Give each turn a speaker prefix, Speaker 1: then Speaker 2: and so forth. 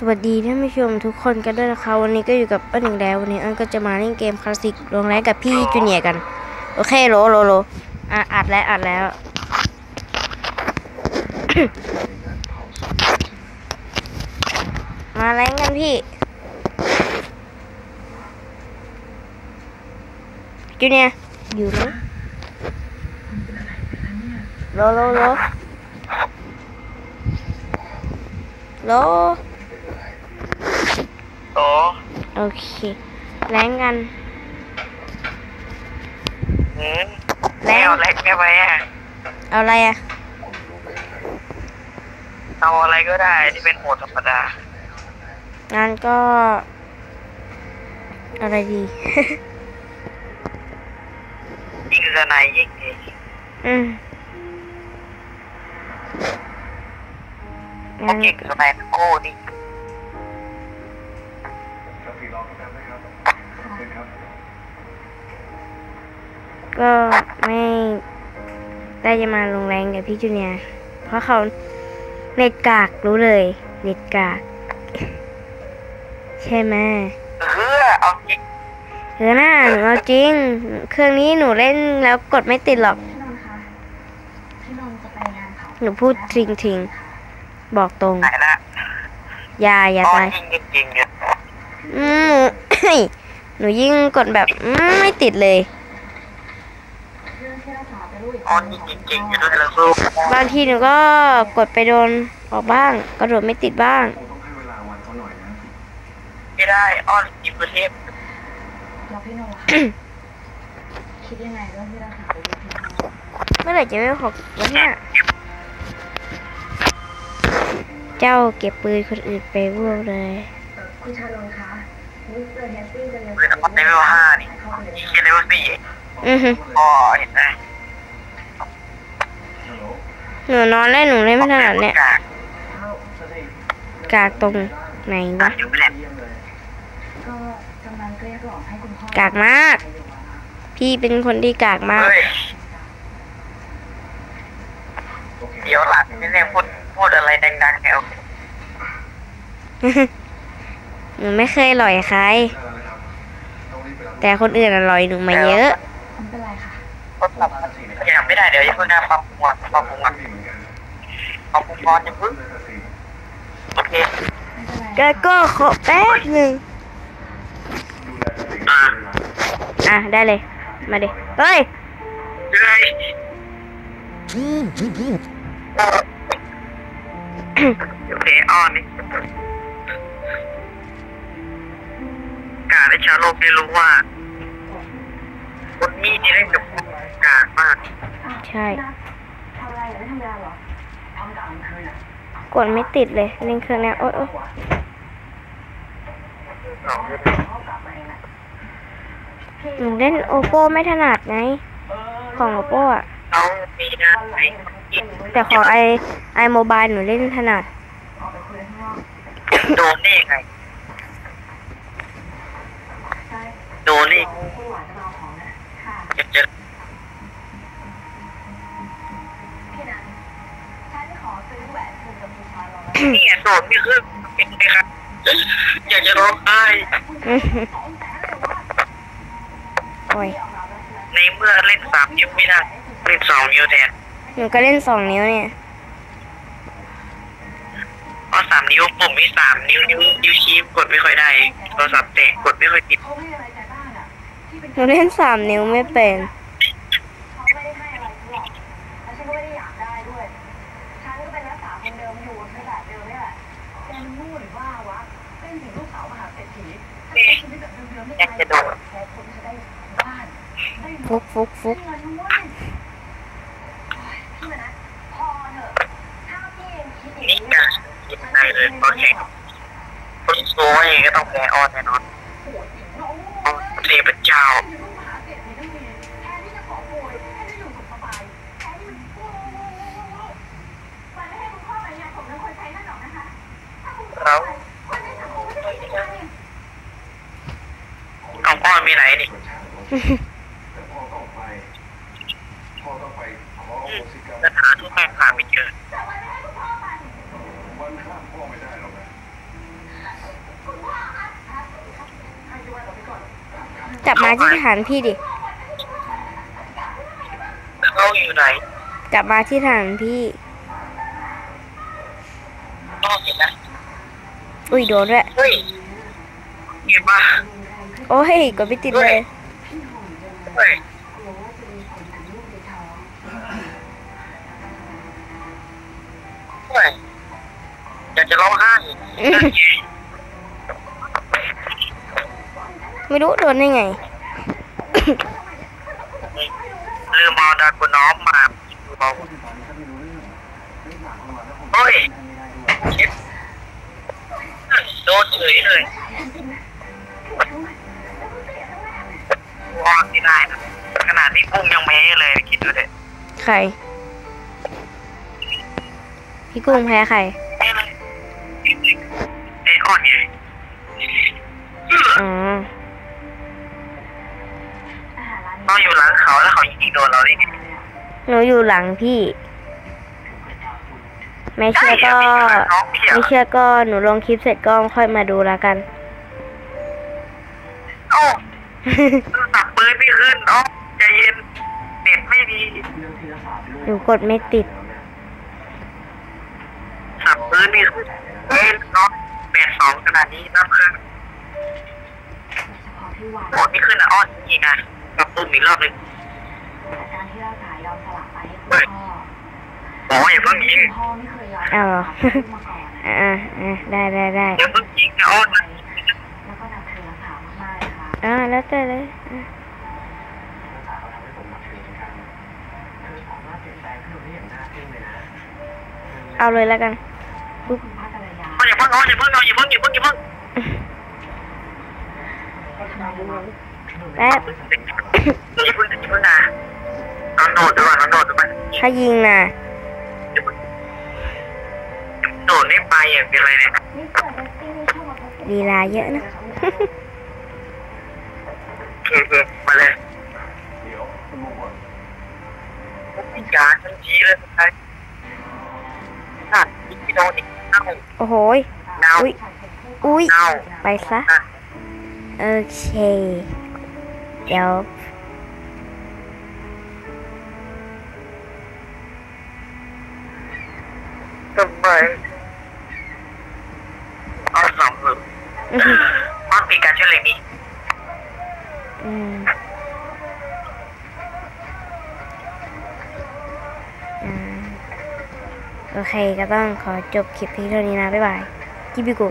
Speaker 1: สวัสดีท่านผู้ชมทุกคนกันด้วยนะคะวันนี้ก็อยู่กับป้าหนึ่งแล้ววันนี้อันก็จะมาเล่นเกมคลาสสิกลงแรงกับพี่จูเนียร์กัน โอเคโลโลโลอะอัดแล้วอัดแล้ว มาแรงกันพี่จูเนียร์อยู่ไหมโลโลโลโล
Speaker 2: โอ้
Speaker 1: โอเคแรงกัน
Speaker 2: หืม
Speaker 1: แล้
Speaker 2: แล้ว
Speaker 1: ว
Speaker 2: เล็กได้ไหมอะ
Speaker 1: เอาอะไรอะ
Speaker 2: เอาอะไรก็ได้ที่เป็นโหมดธรรมดา
Speaker 1: งั้นก็ อะไรดี
Speaker 2: ยิงสนายยิงเอง
Speaker 1: อืม
Speaker 2: พว
Speaker 1: งั้
Speaker 2: ก
Speaker 1: น
Speaker 2: ยิงสนายโก้นี่
Speaker 1: ก็ไม่ได้จะมาลงแรงกับพี่จูเนียร์เพราะเขาเน็ตกากรู้เลย เน็ตกาก ใช่ไหม
Speaker 2: เออเอาจริง
Speaker 1: เออหน้าหนูเอาจริง เครื่องนี้หนูเล่นแล้วกดไม่ติดหรอก
Speaker 3: พี่นนท์คะพี่นนท์จะไปงานเผา
Speaker 1: หนูพูดทิ้งทิ้งบอกตรง
Speaker 2: ไหนละ
Speaker 1: อย่าอย่า
Speaker 2: เอา
Speaker 1: ตาย
Speaker 2: จริงจริงๆเนี่ย
Speaker 1: อืม หนูหนูยิ่งกดแบบอืมไม่ติดเลย
Speaker 3: เรื่องที่เราสาวไปรู้อีก
Speaker 2: เอาจริงจริงๆอยู่ด้วยแล้วสู้
Speaker 1: บางทีหนูก็กดไปโดนออกบ้าง กระโดดไม่ติดบ้าง
Speaker 2: ไม่ได้อ้อนอิประเทศ
Speaker 3: แล้วพี่นนท์ล่ะคะคิดยังไงเรื่องที่เราสาวไปรู้พี่นนท์
Speaker 1: เมื่อไหร่จะไม่หกแล้วเนี่ยเจ้าเก็บปืนคนอื่นไปรวบเลย
Speaker 3: คุณชานนท์คะมิสเตอร์แฮปปี้จะเรียน
Speaker 2: ปืนอัพเลเวลห้านี่ยิงแค่เลเวลสี่เอง
Speaker 1: อือฮึ
Speaker 2: ก็เห็นไหม
Speaker 1: หนูนอนเล่นหนูเล่นไม่ถนัดเนี่ย
Speaker 2: กาก
Speaker 1: กากตรงไหนวะ
Speaker 2: อยู่ไม่ได้
Speaker 3: ก็กำลังเกลี้ยกล่อมให้คุณพ่อกา
Speaker 1: กมาก พี่เป็นคนที่กากมาก
Speaker 2: เฮ้ยเดี๋ยวหลังนี่เนี่ยพูดพูดอะไรดังๆแถว
Speaker 1: หนูไม่เคยหล่อยใคร แต่คนอื่นอร่อยหนูมาเยอะ
Speaker 3: ไม่เป็นไรค่ะ
Speaker 2: ก็ปรับอย่างไม่ได้เดี๋ยวอย่าเพิ่งนะปรับปรุงก่อนปรับปรุงก่อนปรับปรุงก่อนอย่าเพิ่งโอเค
Speaker 3: ไม่เป็นไร
Speaker 1: ก็ก็ขอแป๊บหนึ่ง
Speaker 2: อ่า
Speaker 1: อะได้เลย มาดิเฮ้ย
Speaker 2: เลยโอเคอ้อนนี่ การได้ชาวโลกได้รู้ว่าคนมีนี่เล่นกับคนกากมาก
Speaker 1: ใช่
Speaker 3: ทำอะไรเหรอไม่ทำงานเหรอทำกลางคืนอะ
Speaker 1: กดไม่ติดเลยเล่นเครื่องเนี้ยโอ๊ยโอ๊ย
Speaker 2: เอา
Speaker 3: พ่อกลับมาเองนะ
Speaker 1: หนูเล่นโอโปไม่ถนัดไง ของโอโปอะ
Speaker 2: เอามีนะไอ้กิน
Speaker 1: แต่ของไอไอโมบายหนูเล่นถนัด
Speaker 3: ออกไปคุยข้างนอก
Speaker 2: โดนนี่ไง
Speaker 3: ใช่
Speaker 2: โดนนี่
Speaker 3: คุณหวานจะมาเอาของนะค่ะ
Speaker 2: จะเจอ
Speaker 3: พี่นันฉันขอซื้อแหวนคุณกับคุณชาลอ
Speaker 2: นี่โดนนี่คือเป็นไงครับอยากจะร้องไห้
Speaker 1: อื้อหือโอ้ย
Speaker 2: ในเมื่อเล่นสามนิ้วไม่ได้เล่นสองนิ้วแทน
Speaker 1: หนูก็เล่นสองนิ้วเนี่ย
Speaker 2: เพราะสามนิ้วผมมีสามนิ้วนิ้วนิ้วชี้กดไม่ค่อยได้โทรศัพท์แตกกดไม่ค่อยติด
Speaker 3: เขาให้อะไราเป็น
Speaker 1: หนูเล่นสา
Speaker 3: มนิ้วไม่เป็น
Speaker 1: ฟุกฟุกฟุก
Speaker 3: นี่นะคิด
Speaker 2: ได้เลยเพราะแข่งคนโซ่ก็ต้องแพ้ออนแน่นอน เอาเทพเจ้า
Speaker 3: อยู่ลูกมหาเศรษฐีทั้งทีแทนที่จะขอโวยแทนที่อยู่สุขสบายแทนที่มันโอ้โหปล่อยไม่ให้คุณพ่อไปงานผมเป็นคนใช้นั่นหรอกนะคะถ้าคุณพ่อ
Speaker 2: เรา
Speaker 3: ไปคนในสังคมก็จะคิดยังไง
Speaker 2: เอาพ่อมีไหนนี่
Speaker 4: แต่พ่อต้องไปพ่อต้องไปขอโอสิกรรม
Speaker 2: สถานที่แม่งพาไปเจอ
Speaker 4: ก
Speaker 1: ลับมาที่ฐานพี่ดิ
Speaker 2: เขาอยู่ไหน
Speaker 1: กลับมาที่ฐานพี่
Speaker 2: นอกเห็นนะ
Speaker 1: อุ้ยโดนด้วย
Speaker 2: เฮ้ยเก็บมา
Speaker 1: โอ้ยกดไม่ติดเลย
Speaker 2: เฮ้ยเฮ้ยอยากจะร้องไห้
Speaker 1: ไม่รู้โดนได้ไง
Speaker 2: ลืมเอาดากุน้อมมาเอาเฮ้ยชิปโดนเฉยเลยวางที่ได้นะขนาดที่กุ้งยังแพ้เลยคิดดูเด็
Speaker 1: ใคร พี่กุ้งแพ้ใคร
Speaker 2: แพ้เลยไอ้อ่อนไง
Speaker 1: อ๋อ
Speaker 2: เราอยู่หลังเขาแล้วเขายิงโดนเราได้ไง
Speaker 1: หนูอยู่หลังพี่ ไม่เชื่อก็
Speaker 2: น้องเพีย
Speaker 1: ไม่เชื่อก็หนูลงคลิปเสร็จก็ค่อยมาดูแล้วกัน
Speaker 2: เอ้าตักปืนไม่ขึ้นเอ้าใจเย็นเน็ตไม่ดี
Speaker 1: หนูกดไม่ติด
Speaker 2: สับปืนนี่เอ้ยน้องแปดสองขนาดนี้นับเครื่อง
Speaker 3: เฉพาะที่วาง
Speaker 2: โหดไม่ขึ้นนะอ้อนจริงนะ ปรับปรุงอีกรอบหนึ่ง
Speaker 3: แต่การที่เราสายยอมสลับไปให้คุณพ่อ
Speaker 2: โอ้ยอย่าเพิ่งยิง
Speaker 3: คุณพ่อไม่เคยยอม
Speaker 1: เอาเหรอ
Speaker 3: สลับลูกมาก่อน
Speaker 1: อ่าอ่าได้ได้ได้
Speaker 2: อย่าเพิ่งยิงนะอ้อนนะ
Speaker 3: แล้วก็นับถือสาวมากๆเลยค่ะ
Speaker 1: อ่าแล้วแต่เลยอะเอาเลยแล้วกัน
Speaker 3: คุณป้ากัลยา
Speaker 2: อ้อนอย่าเพิ่งอ้อนอย่าเพิ่งอ้อนอย่าเพิ่งอย่าเพิ่งอย่าเพิ่ง
Speaker 1: แป๊บ
Speaker 2: โดดด้วยน้องโดดด้วย
Speaker 1: ถ้ายิงนะ
Speaker 2: โดดไม่ไปอะเป็นไรเนี่ย
Speaker 3: นี่เกิดเอสตี้นี่ชอบมาพบ
Speaker 1: ลีลาเยอะนะ
Speaker 2: เคเมาเลย
Speaker 4: เดี๋ยวคุณโมด
Speaker 2: มีการทันทีเลยใช่พี่น้องอีก
Speaker 1: โอ้โหย
Speaker 2: เน่า
Speaker 1: อุ้ยอุ้ย
Speaker 2: เน่า
Speaker 1: ไปซะ โอเค เดี๋ยว
Speaker 2: ทำไมเอาสองมือมันปีการช่วยเลยนี่
Speaker 1: อืมอ่าโอเคก็ต้องขอจบคลิปเพียงเท่านี้นะ บ๊ายบายจิบิโก